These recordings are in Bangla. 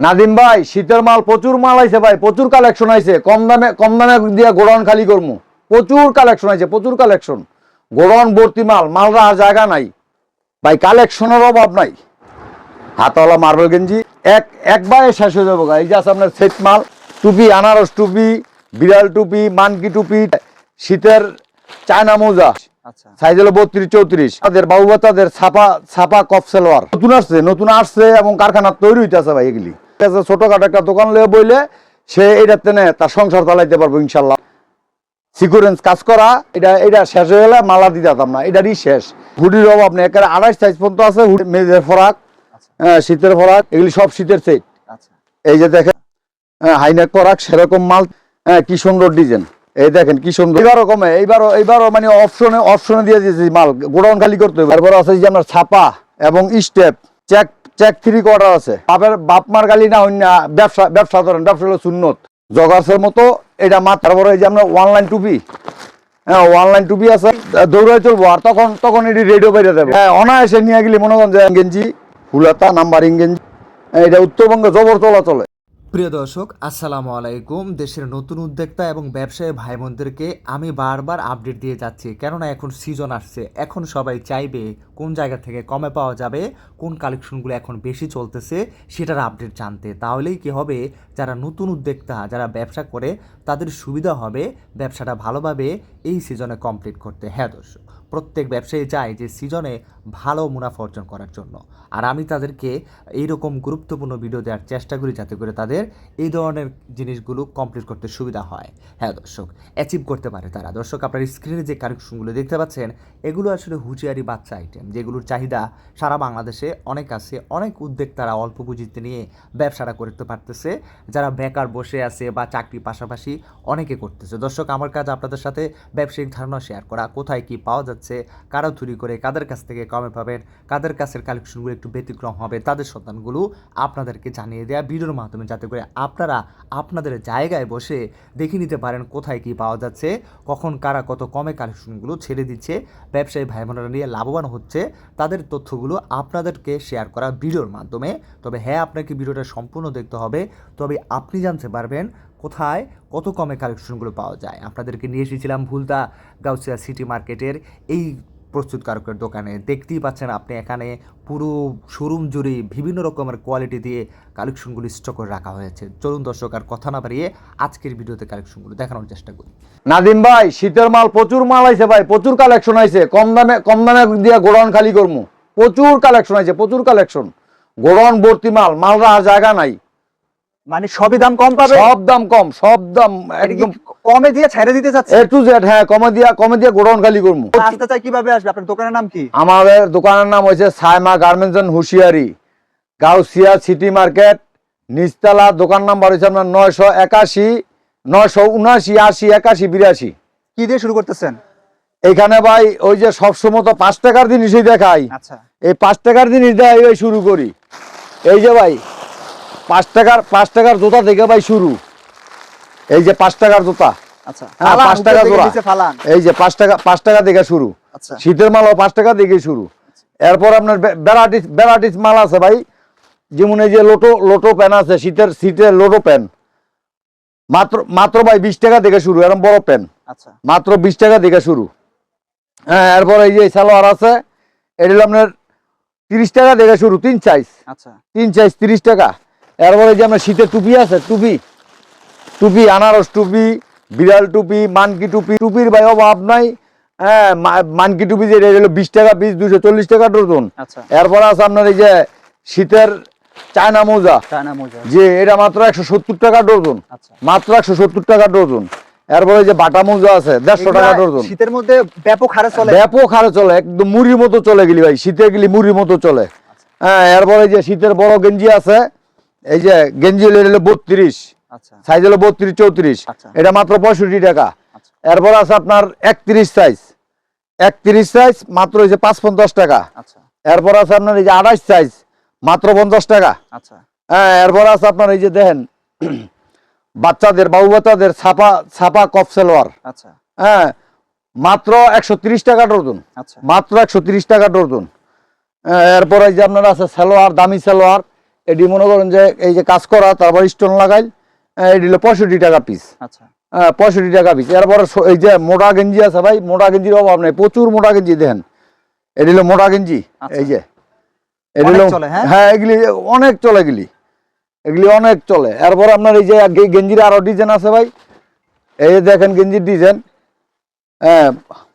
নাদিম ভাই শীতের মাল প্রচুর মাল আইছে ভাই প্রচুর কালেকশন আইছে। কম দামে কম দামে দিয়ে গোডাউন খালি করমু। প্রচুর কালেকশন আইছে প্রচুর কালেকশন গোডাউন ভর্তি মাল মাল রাখার জায়গা নাই। ভাই কালেকশনের অভাব নাই। হাতওয়ালা মার্বেল গেঞ্জি এক একবারে শেষ হয়ে যাব এই যে আছে আপনার সেট মাল টুপি আনারস টুপি বিড়াল টুপি মানকি টুপি শীতের চায়না মোজা। আচ্ছা। সাইজ হলো বত্রিশ চৌত্রিশ। তাদের বাবু বাচ্চাদের ছাপা ছাপা কফ সেলোয়ার নতুন আসছে নতুন আসছে এবং কারখানা তৈরি হইতেছে ভাই এগুলি। ছোটখাটো একটা দোকান লয়ে বইলে সে এটা তেনে তার সংসার চালাইতে পারব ইনশাল্লাহ সিকুরেন্স কাজ করা এটা এটা শেষ হয়ে গেলে মালা দিতে যেতাম না এটারই শেষ। হুডির অভাব নেই একেবারে আড়াইশ সাইজ পর্যন্ত আছে হুডি মেয়েদের ফরাক হ্যাঁ, শীতের ফরাক এগুলি সব শীতের সেট আচ্ছা। এই যে দেখেন হ্যাঁ, হাইনেক করাক সেরকম মাল হ্যাঁ, কি সুন্দর ডিজাইন এই দেখেন কি সুন্দর। এইবারও কমে এইবারও এইবারও মানে অপশনে অপশনে দিয়ে দিয়েছি মাল গোডাউন খালি করতে হবে। তারপর আছে যে আপনার ছাপা এবং step check check three quarter আছে। বাপের, বাপ মার গালি না, অন্য ব্যবসা ব্যবসা ধরেন, ব্যবসা হলো সুন্নত। জগার্সের মতো, এটা মা তারপরে এই যে আমরা অনলাইন টুপি। হ্যাঁ অনলাইন টুপি আছে, দৌড়ায় চলবো, আর তখন তখন এটি রেডিও বেরিয়ে দেবে। হ্যাঁ অনায়াসে নিয়ে গেলি মনে করেন যে গেঞ্জি ফুলাতা, নাম্বারিং গেঞ্জি এটা উত্তরবঙ্গে জবর চলাচলে প্রিয় দর্শক, আসসালামু আলাইকুম। দেশের নতুন উদ্যোক্তা এবং ব্যবসায়ী ভাই বোনদেরকে আমি বারবার আপডেট দিয়ে যাচ্ছি। কেননা এখন সিজন আসছে। এখন সবাই চাইবে কোন জায়গা থেকে কমে পাওয়া যাবে, কোন কালেকশনগুলো এখন বেশি চলতেছে সেটার আপডেট জানতে। তাহলেই কি হবে, যারা নতুন উদ্যোক্তা, যারা ব্যবসা করে তাদের সুবিধা হবে ব্যবসাটা ভালোভাবে এই সিজনে কমপ্লিট করতে। হ্যাঁ দর্শক, প্রত্যেক ব্যবসায়ী চায় যে সিজনে ভালো মুনাফা অর্জন করার জন্য। আর আমি তাদেরকে এইরকম গুরুত্বপূর্ণ ভিডিও দেওয়ার চেষ্টা করি যাতে করে তাদের এই ধরনের জিনিসগুলো কমপ্লিট করতে সুবিধা হয়। হ্যাঁ দর্শক অ্যাচিভ করতে পারে তারা। দর্শক, আপনার স্ক্রিনে যে কারেকশনগুলো দেখতে পাচ্ছেন, এগুলো আসলে হুঁচিয়ারি বাচ্চা আইটেম যেগুলোর চাহিদা সারা বাংলাদেশে অনেক আছে। অনেক উদ্যোক্তারা অল্প পুঁজিতে নিয়ে ব্যবসাটা করতে পারতেছে। যারা বেকার বসে আছে বা চাকরি পাশাপাশি অনেকে করতেছে। দর্শক, আমার কাজ আপনাদের সাথে ব্যবসায়িক ধারণা শেয়ার করা। কোথায় কি পাওয়া যাচ্ছে, কারা চুরি করে, কাদের কাছ থেকে কমে পাবেন, কাদের কাছের কালেকশনগুলো একটু ব্যতিক্রম হবে, তাদের সন্তানগুলো আপনাদেরকে জানিয়ে দেওয়া ভিডিওর মাধ্যমে যাতে করে আপনারা আপনাদের জায়গায় বসে দেখে নিতে পারেন কোথায় কি পাওয়া যাচ্ছে, কখন কারা কত কমে কালেকশনগুলো ছেড়ে দিচ্ছে, ব্যবসায়ী ভাই বোনেরা নিয়ে লাভবান হচ্ছে, তাদের তথ্যগুলো আপনাদেরকে শেয়ার করা ভিডিওর মাধ্যমে। তবে হ্যাঁ আপনাকে ভিডিওটা সম্পূর্ণ দেখতে হবে। তবে আপনি জানতে পারবেন কোথায়, কত কমে কালেকশনগুলো পাওয়া যায়? আপনাদেরকে নিয়ে এসেছিলাম ভুলতা গাউসিয়া সিটি মার্কেটের এই প্রস্তুতকারকের দোকানে। দেখতেই পাচ্ছেন আপনি এখানে পুরো শোরুম জুড়ে বিভিন্ন রকমের কোয়ালিটি দিয়ে কালেকশনগুলি স্টক করে রাখা হয়েছে। চলুন দর্শক, আর কথা না বাড়িয়ে আজকের ভিডিওতে কালেকশনগুলো দেখানোর চেষ্টা করি। নাদিম ভাই, শীতের মাল প্রচুর মাল আইছে ভাই, প্রচুর কালেকশন আইছে। কম দামে কম দামে দিয়ে গোডাউন খালি করমু। প্রচুর কালেকশন আইছে, প্রচুর কালেকশন। গোডাউন ভর্তি মাল মাল রাখার জায়গা নাই। মানে সবই দাম কম পাবে? সব দাম কম সব দাম একদম। কমে দিয়ে ছেড়ে দিতে চাচ্ছে? এ টু জেড হ্যাঁ কমে দিয়া কমে দিয়ে গোডাউন খালি করমু। আসতে চাই কীভাবে আসবে? আপনার দোকানের নাম কি? আমাদের দোকানের নাম হয়েছে Saima garments and hosiery. Gausia city market নিচতলা দোকান নাম্বার হয়েছে আপনার নয়শো একাশি নয়শো উনআশি আশি একাশি বিরাশি। কি দিয়ে শুরু করতেছেন? এইখানে ভাই ওই যে সবসময় তো পাঁচ টাকার জিনিসই দেখাই। আচ্ছা। এই পাঁচ টাকার জিনিস দেখাই শুরু করি। এই যে ভাই পাঁচ টাকার পাঁচ টাকার জুতা থেকে ভাই শুরু। এই যে পাঁচ টাকার জুতা। আচ্ছা হ্যাঁ, পাঁচ টাকা জোড়া। এই যে পাঁচ টাকা পাঁচ টাকা থেকে শুরু। আচ্ছা। শীতের মালও পাঁচ টাকা থেকে শুরু। এরপর আপনার ভ্যারাইটিস ভ্যারাইটিস মাল আছে ভাই। যেমন এই যে লোটো লোটো প্যান আছে শীতের শীতের লোটো প্যান। মাত্র মাত্র ভাই বিশ টাকা থেকে শুরু এরকম বড় প্যান। আচ্ছা। মাত্র বিশ টাকা থেকে শুরু। হ্যাঁ এরপর এই যে সালোয়ার আছে এটা হলো আপনার তিরিশ টাকা থেকে শুরু তিন সাইজ আচ্ছা। তিন সাইজ তিরিশ টাকা। এরপরে যে আপনার শীতের টুপি আছে টুপি। টুপি আনারস টুপি বিড়াল টুপি মানকি টুপি। টুপির ভাই অভাব নাই। হ্যাঁ মানকি টুপি যে হলো বিশ টাকা পিস দুশো চল্লিশ টাকা ডজন। আচ্ছা। এরপর আছে আপনার এই যে শীতের চায়না মোজা। যে এটা মাত্র একশো সত্তর টাকা ডজন। আচ্ছা। মাত্র একশো সত্তর টাকা ডজন। এরপরে যে বাটা মোজা আছে দেড়শো টাকা ডজন। শীতের মধ্যে ব্যাপক হারে চলে। ব্যাপক হারে চলে একদম মুড়ির মতো চলে গেলি ভাই শীতে গেলি মুড়ির মতো চলে। হ্যাঁ এরপরে যে শীতের বড় গেঞ্জি আছে এই যে গেঞ্জি হলো বত্রিশ। আচ্ছা। সাইজ হলো বত্রিশ চৌত্রিশ। আচ্ছা। এটা মাত্র পঁয়ষট্টি টাকা। আচ্ছা। এরপর আছে আপনার একত্রিশ সাইজ। একত্রিশ সাইজ মাত্র হয়েছে পাঁচ পঞ্চাশ টাকা। আচ্ছা। এরপর আছে আপনার এই যে আঠাশ সাইজ মাত্র পঞ্চাশ টাকা। আচ্ছা। হ্যাঁ এরপর আছে আপনার এই যে দেখেন বাচ্চাদের বাবু বাচ্চাদের ছাপা ছাপা কফ সালোয়ার। আচ্ছা। হ্যাঁ মাত্র একশো তিরিশ টাকা আচ্ছা। মাত্র একশো তিরিশ টাকা ডজন এরপর এরপরে যে আপনার আছে সালোয়ার দামি সালোয়ার। এটি মনে করেন যে এই যে কাজ করা তারপর স্টোন লাগাই এটি হলো পঁয়ষট্টি টাকা পিস আচ্ছা। পঁয়ষট্টি টাকা পিস এরপরে এই যে মোটা গেঞ্জি আছে ভাই মোটা গেঞ্জির অভাব নেই প্রচুর মোটা গেঞ্জি দেখেন। এটি হলো মোটা গেঞ্জি আচ্ছা। এই যে। এটি হলো হ্যাঁ? হ্যাঁ এগুলি অনেক চলে এগুলি। এগুলি অনেক চলে। এরপর আপনার এই যে গেঞ্জির আরও ডিজাইন আছে ভাই। এই যে দেখেন গেঞ্জির ডিজাইন হ্যাঁ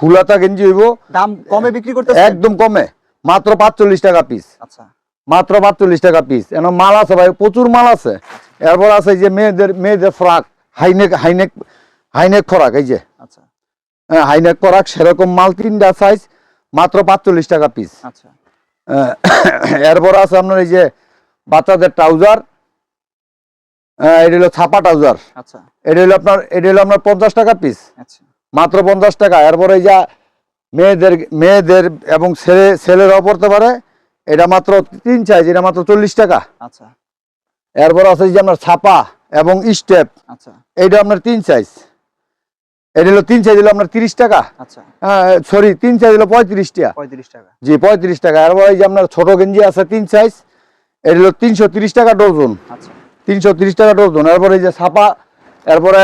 ফুলাতা গেঞ্জি হইব। দাম কমে বিক্রি করতে একদম কমে। মাত্র পাঁচচল্লিশ টাকা পিস আচ্ছা। মাত্র পাঁচচল্লিশ টাকা পিস এন মাল আছে ভাই প্রচুর মাল আছে। এরপর আছে এই যে মেয়েদের মেয়েদের frock high neck high neck high neck frock এই যে। আচ্ছা। হ্যাঁ, হাইনেক ফরাক সেরকম মাল তিনটা সাইজ মাত্র পাঁচচল্লিশ টাকা পিস আচ্ছা। এরপর আছে আপনার এই যে বাচ্চাদের ট্রাউজার এটা হলো ছাপা ট্রাউজার আচ্ছা। এটা হলো আপনার এটা হলো আপনার পঞ্চাশ টাকা পিস আচ্ছা। মাত্র পঞ্চাশ টাকা। এরপরে এই যা মেয়েদের মেয়েদের এবং ছেলে ছেলেরাও পড়তে পারে। এটা মাত্র তিন সাইজ এটা মাত্র চল্লিশ টাকা। আচ্ছা। এরপর আছে যে আপনার ছাপা এবং স্টেপ। আচ্ছা। এইটা আপনার তিন সাইজ এটা হলো তিন সাইজ হলো আপনার তিরিশ টাকা। আচ্ছা। সরি তিন সাইজ হলো পঁয়ত্রিশ টাকা। পঁয়ত্রিশ টাকা। জি পঁয়ত্রিশ টাকা। এরপর এই যে আপনার ছোট গেঞ্জি আছে তিন সাইজ এটা হলো তিনশো তিরিশ টাকা ডজন। আচ্ছা। তিনশো তিরিশ টাকা ডজন। এরপরে এই যে ছাপা এরপরে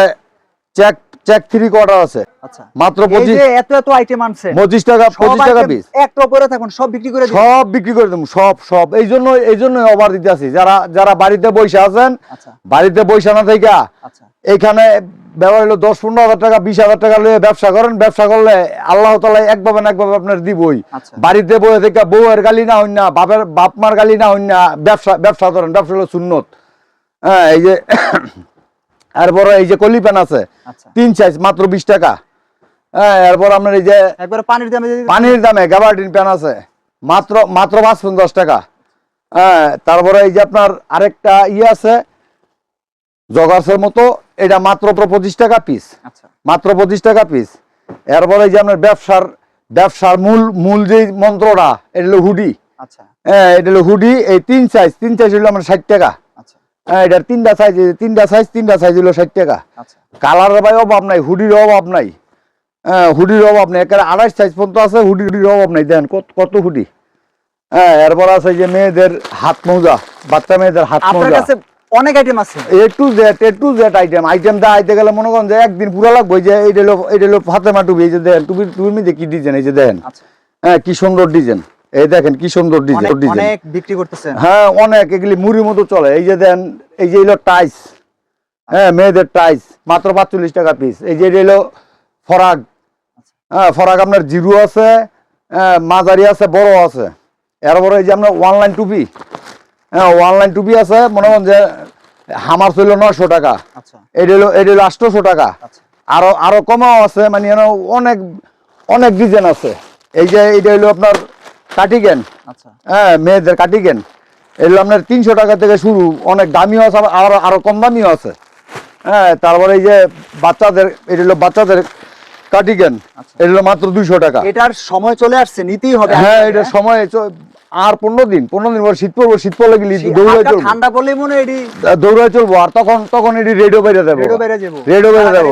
চেক চেক থ্রি কোয়ার্টার আছে। আচ্ছা। মাত্র এই পঁচিশ এত এত আইটেম আনছেন পঁচিশ টাকা সব পঁচিশ টাকা পিস একটা পরে থাকুন সব বিক্রি করে সব বিক্রি করে দেবো সব সব। এই জন্য এই জন্য অফার দিতে আছি যারা যারা বাড়িতে বসে আছেন আচ্ছা। বাড়িতে বসে না থেকে আচ্ছা। এইখানে ব্যবহার হলো দশ পনেরো হাজার টাকা বিশ হাজার টাকা নিয়ে ব্যবসা করেন। ব্যবসা করলে আল্লাহ তালা একভাবে না একভাবে আপনার দিবই। বাড়িতে বসে থেকে বউয়ের গালি না হইন না বাপের বাপ মার গালি না হইন না ব্যবসা ব্যবসা করেন। ব্যবসা হলো সুন্নত। হ্যাঁ এই যে এরপরে এই যে কলি প্যান আছে আচ্ছা। তিন সাইজ মাত্র বিশ টাকা। হ্যাঁ এরপর আপনার এই যে পানির দামে পানির দামে গ্যাবার্ডিন প্যান আছে মাত্র মাত্র পাঁচ পঞ্চাশ টাকা। হ্যাঁ তারপরে এই যে আপনার আরেকটা ইয়ে আছে জগার্সের মতো এটা মাত্র পঁচিশ টাকা পিস আচ্ছা। মাত্র পঁচিশ টাকা পিস এরপরে এই যে আপনার ব্যবসার ব্যবসার মূল মূল যে মন্ত্রটা এটা হলো হুডি। আচ্ছা। হ্যাঁ এটা হলো হুডি এই তিন সাইজ তিন সাইজ হলো আমার ষাট টাকা। হ্যাঁ এটার তিনটা সাইজ তিনটা সাইজ তিনটা সাইজ হলো ষাট টাকা। আচ্ছা। কালারের ভাই অভাব নাই হুডির অভাব নাই। হ্যাঁ হুডির অভাব নাই একেবারে আড়াইশ সাইজ পর্যন্ত আছে হুডি হুডির অভাব নাই। দেন কত কত হুডি হ্যাঁ এরপর আছে যে মেয়েদের হাত মোজা বাচ্চা মেয়েদের হাত মোজা। অনেক আইটেম আছে। A to Z A to Z item item দা আইতে গেলে মনে করেন যে একদিন পুরো লাগবে যে এইটা হলো এইটা হলো ফাতেমা টুপি এই যে দেখেন টুপি টুপির মধ্যে কি ডিজাইন এই যে দেখেন। আচ্ছা। হ্যাঁ কি সুন্দর ডিজাইন এই দেখেন কি সুন্দর ডিজাইন অনেক বিক্রি করতেছেন। হ্যাঁ অনেক এগুলি মুড়ির মতো চলে। এই যে দেন এই যে হলো টাইস। হ্যাঁ মেয়েদের টাইস মাত্র পাঁচচল্লিশ টাকা পিস এই যে এটা হলো ফরাক হ্যাঁ ফরাক আপনার জিরো আছে হ্যাঁ মাঝারি আছে বড় আছে। এরপরে এই যে আপনার অনলাইন টুপি। হ্যাঁ অনলাইন টুপি আছে মনে হন যে হামার ছিল নয়শো টাকা। আচ্ছা। এটা হলো এটা হলো আটশোশো টাকা। আচ্ছা। আরও আরও কমাও আছে মানে অনেক অনেক ডিজাইন আছে। এই যে এটা হলো আপনার কাটিগেন আচ্ছা। হ্যাঁ মেয়েদের কাটিগেন এগুলো আপনার তিনশো টাকা থেকে শুরু। অনেক দামিও আছে আবার আরও আরও কম দামিও আছে। হ্যাঁ তারপরে এই যে বাচ্চাদের এটা হলো বাচ্চাদের কাটিগেন এটা এগুলো মাত্র দুইশো টাকা। এটার সময় চলে আসছে নিতেই হবে। হ্যাঁ এটা সময় আর পনেরো দিন পনেরো দিন পর শীত পড়ব শীত পড়লে গেলি দৌড়ায় চলবো? ঠান্ডা পড়লেই মনে এটি দৌড়ায় চলবো আর তখন তখন এটি রেডিও বেড়ে দেবো রেডিও বেড়ে দেবো?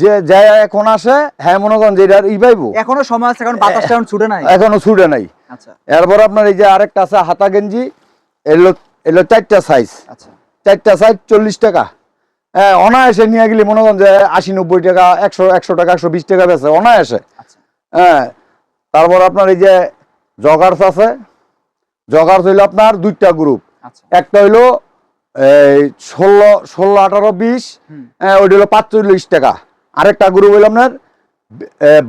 যে যে এখন আসে হ্যাঁ মনে করেন যে এটার ই পাইবো। এখনও সময় আছে কারণ বাতাসটা এখন ছুটে নাই। এখনও ছুটে নাই। আচ্ছা। এরপর আপনার এই যে আরেকটা আছে হাতা গেঞ্জি এগুলো এগুলো চারটা সাইজ আচ্ছা। চারটা সাইজ চল্লিশ টাকা। হ্যাঁ অনায়াসে নিয়ে গেলে মনে করেন যে আশি নব্বই টাকা একশো একশো টাকা একশো বিশ টাকা বেছে অনায়াসে। আচ্ছা। হ্যাঁ তারপর আপনার এই যে জগার্স আছে জগার্স হইল আপনার দুইটা গ্রুপ আচ্ছা। একটা হইল এই ষোলো ষোলো আঠারো বিশ ওইটা হলো পাঁচচল্লিশ টাকা। আরেকটা গ্রুপ হইল আপনার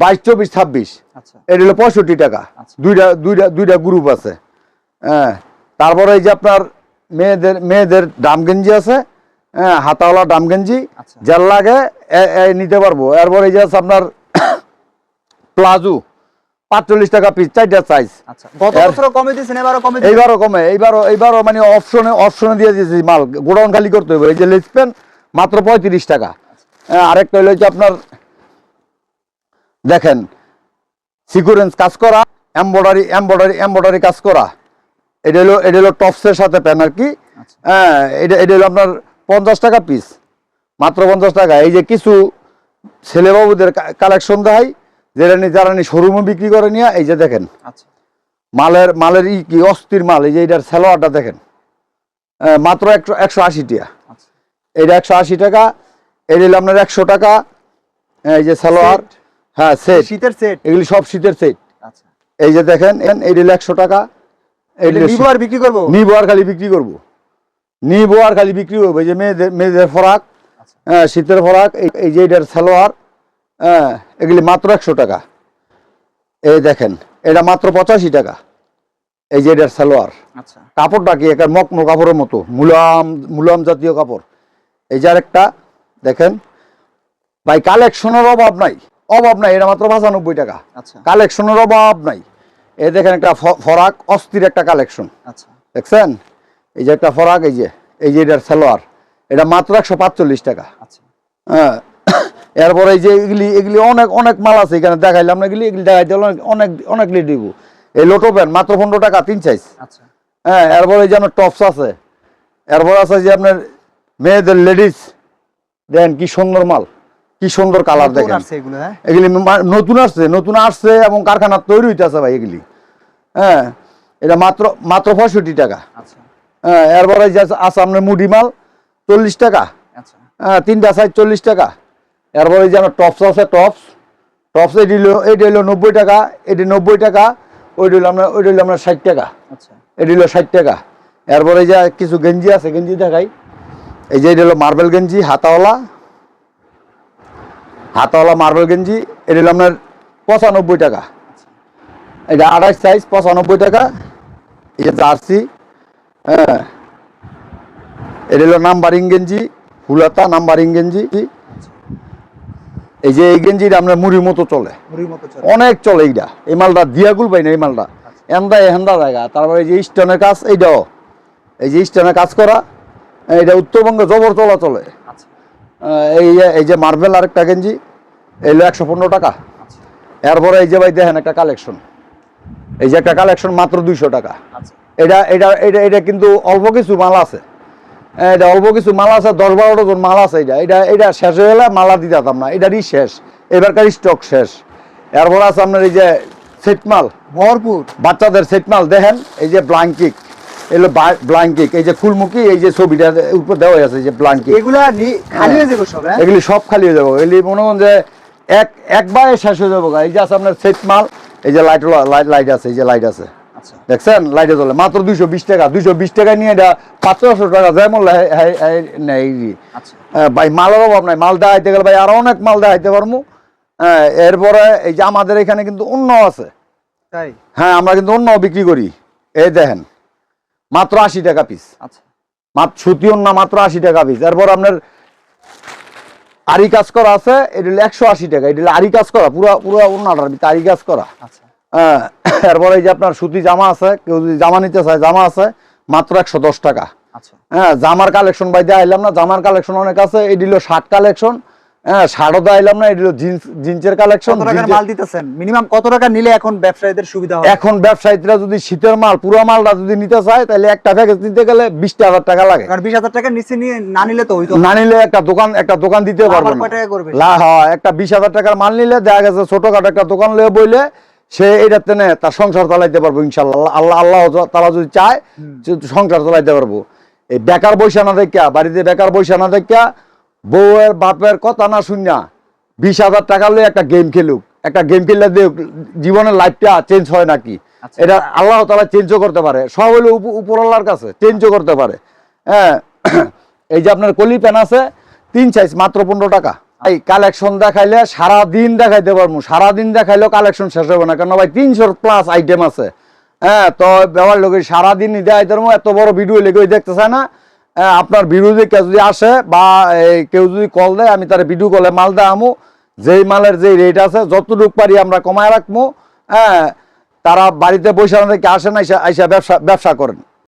বাইশ চব্বিশ ছাব্বিশ। আচ্ছা। এটা হলো পঁয়ষট্টি টাকা। আচ্ছা। দুইটা দুইটা দুইটা গ্রুপ আছে। হ্যাঁ তারপরে এই যে আপনার মেয়েদের মেয়েদের ডাম গেঞ্জি আছে হ্যাঁ হাতাওয়ালা ডাম গেঞ্জি আচ্ছা। যার লাগে নিতে পারব। এরপর এই যে আছে আপনার প্লাজো। পাঁচচল্লিশ টাকা পিস চারটা সাইজ আচ্ছা গত বছর কমে দিয়েছেন এবারও কমে এইবারও কমে এইবারও এইবারও মানে অপশনে অপশনে দিয়ে দিয়েছি মাল। গোডাউন খালি করতে হবে এই যে লেস পেন মাত্র পঁয়ত্রিশ টাকা। হ্যাঁ, আরেকটা হলো যে আপনার দেখেন সিকুরেন্স কাজ করা এম্বয়ডারি এম্বয়ডারি এম্বয়ডারি কাজ করা। এটা হলো এটা হলো টপসের সাথে প্যান আর কি। আচ্ছা। হ্যাঁ এটা এটা হলো আপনার পঞ্চাশ টাকা পিস মাত্র পঞ্চাশ টাকা। এই যে কিছু ছেলেবাবুদের কালেকশন দেয় যেটা নিয়ে যারা নিয়ে শোরুমে বিক্রি করে নিয়ে এই যে দেখেন। আচ্ছা। মালের মালের ই কি অস্থির মাল এই যে এটার সেলোয়ারটা দেখেন। মাত্র একশো একশো আশি টাকা আচ্ছা। এটা একশো আশি টাকা এটা হলো আপনার একশো টাকা এই যে সালোয়ার Set? হ্যাঁ সেট শীতের সেট এগুলি সব শীতের সেট আচ্ছা। এই যে দেখেন এই হলো একশো টাকা এই নিবো আর বিক্রি করব? নিবো আর খালি বিক্রি করব। নিবো আর খালি বিক্রি করব। এই যে মেয়েদের মেয়েদের ফরাক আচ্ছা। হ্যাঁ শীতের ফরাক এই- এই যে এটার সালোয়ার হ্যাঁ এগুলি মাত্র একশো টাকা। এই দেখেন এটা মাত্র পঁচাশি টাকা। এই যে এটার সালোয়ার। আচ্ছা। কাপড়টা কি একটা মকমো কাপড়ের মতো? মুলাম মুলাম জাতীয় কাপড়। এই যে আরেকটা দেখেন। ভাই কালেকশনের অভাব নাই। অভাব নাই এটা মাত্র পঁচানব্বই টাকা। আচ্ছা। কালেকশনের অভাব নাই। এই দেখেন একটা ফরাক অস্থির একটা কালেকশন। আচ্ছা। দেখছেন? এই যে একটা ফরাক এই যে এই যে এটার সালোয়ার। এটা মাত্র একশো পাঁচচল্লিশ টাকা। আচ্ছা। হ্যাঁ এরপরে এই যে এগুলি এগুলি অনেক অনেক মাল আছে এখানে দেখাইলাম না এগুলি এগুলি দেখাইতে অনেক অনেক অনেক লিট দিব এই লোটো প্যান্ট মাত্র পনেরো টাকা তিন সাইজ আচ্ছা। হ্যাঁ এরপরে এই যে আপনার টপস আছে। এরপর আছে যে আপনার মেয়েদের লেডিস দেখেন কি সুন্দর মাল কি সুন্দর কালার দেখেন। এগুলো হ্যাঁ? এগুলি নতুন আসছে নতুন আসছে এবং কারখানা তৈরি হইতেছে ভাই এগুলি। হ্যাঁ এটা মাত্র মাত্র পঁয়ষট্টি টাকা। আচ্ছা। হ্যাঁ এরপরে যে আছে- আছে আপনার মুডি মাল চল্লিশ টাকা। আচ্ছা। হ্যাঁ তিনটা সাইজ চল্লিশ টাকা। এরপরে এই যে আমার টপস আছে টপস টপস এটি হলো এটি হলো নব্বই টাকা এটি নব্বই টাকা ওইটি হলো আপনার ওইটি হলো আপনার ষাট টাকা। আচ্ছা। এটি হলো ষাট টাকা। এরপরে এই যে কিছু গেঞ্জি আছে গেঞ্জি দেখাই। এই যে এটি হলো মার্বেল গেঞ্জি হাতাওয়ালা। হাতাওয়ালা মার্বেল গেঞ্জি এটি হলো আপনার পঁচানব্বই টাকা। এটা আঠাশ সাইজ পঁচানব্বই টাকা। এই যে জার্সি হ্যাঁ। এটা হলো নাম্বারিং গেঞ্জি হুলাতা নাম্বারিং গেঞ্জি। এই যে এই গেঞ্জিটা আপনার মুড়ির মতো চলে। অনেক চলে এইটা এই মালটা দিয়াগুল পাই না এই মালটা। এন্দা এহেন্দা জায়গা। তারপরে এই যে স্টোনের কাজ এইটাও এই যে স্টোনের কাজ করা এইটা উত্তরবঙ্গে জবর চলা চলে। আচ্ছা। এই যে- এই যে মার্বেল আরেকটা গেঞ্জি এইলো একশো পনেরো টাকা। আচ্ছা। এরপরে এই যে ভাই দেখেন একটা কালেকশন এই যে একটা কালেকশন মাত্র দুইশো টাকা। আচ্ছা। এটা এটা এটা এটা কিন্তু অল্প কিছু মাল আছে। এটা অল্প কিছু মাল আছে দশ বারো ডজন মাল আছে এটা। এটা এটা শেষ হয়ে গেলে মালা দিতে পারতাম না এটারই শেষ। এবারকার স্টক শেষ। এরপর আছে আপনার এই যে সেট মাল। ভরপুর। বাচ্চাদের সেট মাল দেখেন এই যে ব্লাঙ্কিক এগুলো ব্লাঙ্কিক এই যে ফুলমুখী এই যে ছবিটা উপর দেওয়া আছে এই যে ব্লাঙ্কিক এগুলা খালি হয়ে যাবে সব হ্যাঁ? এগুলি সব খালি হয়ে যাব। এগুলি মনে হন যে এক একবারে শেষ হয়ে যাব এই যে আছে আপনার সেট মাল এই যে লাইট লাইট লাইট আছে এই যে লাইট আছে। আচ্ছা। দেখছেন? লাইটে চলে মাত্র দুইশো বিশ টাকা। দুইশো বিশ টাকা নিয়ে এটা পাঁচশো টাকা আচ্ছা। ভাই মালের অভাব নাই। মাল দেখাইতে গেলে ভাই আরও অনেক মাল দেখাইতে পারব এরপরে এই যে আমাদের এখানে কিন্তু অন্য আছে। তাই? হ্যাঁ আমরা কিন্তু অন্য বিক্রি করি। এই দেখেন মাত্র আশি টাকা পিস আচ্ছা। মাত্র সুতি অন্য মাত্র আশি টাকা পিস এরপর আপনার আরি কাজ করা আছে এটা হলো একশো আশি টাকা। এটা হলো আরি কাজ করা পুরো পুরো অন্যটার ভিতরে আরি কাজ করা। আচ্ছা। হ্যাঁ, এরপরে এই যে আপনার সুতি জামা আছে কেউ যদি জামা নিতে চায় জামা আছে মাত্র একশো দশ টাকা। আচ্ছা। হ্যাঁ জামার কালেকশন ভাই দেখাইলাম না জামার কালেকশন অনেক আছে এটি হলো শার্ট কালেকশন হ্যাঁ শার্টও দেখাইলাম না এটি জিন্স জিন্সের কালেকশন মাল দিতেছেন? মিনিমাম কত টাকা নিলে এখন ব্যবসায়ীদের সুবিধা হবে? এখন ব্যবসায়ীরা যদি শীতের মাল পুরো মালটা যদি নিতে চায় তাহলে একটা প্যাকেজ নিতে গেলে বিশটা হাজার টাকা লাগে। কারণ বিশ হাজার টাকা নিচে নিয়ে না নিলে তো হইতো না। নিলে একটা দোকান একটা দোকান দিতে পারব না। হ্যাঁ, একটা বিশ হাজার টাকার মাল নিলে দেখা গেছে ছোটখাটো একটা দোকান লয়ে বইলে সে এটাতে নে তার সংসার চালাইতে পারব ইনশাল্লাহ। আল্লাহ আল্লাহ তারা যদি চায় সংসার চালাইতে পারব। এই বেকার বৈশা না দেখা বাড়িতে বেকার বৈশা না দেখা বউয়ের বাপের কথা না শুনিয়া বিশ হাজার টাকা লয়ে একটা গেম খেলুক। একটা গেম খেললে দেখ জীবনের লাইফটা চেঞ্জ হয় নাকি? আচ্ছা। এটা আল্লাহ তালা চেঞ্জও করতে পারে। সব হলো উপ- উপর আল্লাহর কাছে চেঞ্জও করতে পারে। হ্যাঁ এই যে আপনার কলি প্যান আছে তিন সাইজ মাত্র পনেরো টাকা। এই কালেকশন দেখাইলে সারা দিন দেখাইতে পারব সারা দিন দেখাইলেও কালেকশন শেষ হবে না। কেন ভাই তিনশোর প্লাস আইটেম আছে। হ্যাঁ তো ব্যবহার লোক সারাদিন দেখাইতে পারব এত বড় ভিডিও লেগে দেখতে চায় না। হ্যাঁ, আপনার ভিডিও দেখে যদি আসে বা কেউ যদি কল দেয় আমি তার ভিডিও কলে মাল দেয় আমু। যেই মালের যে রেট আছে যতটুক পারি আমরা কমায় রাখব হ্যাঁ তারা বাড়িতে বসে থেকে আসেন আইসা আইসা ব্যবসা ব্যবসা করেন।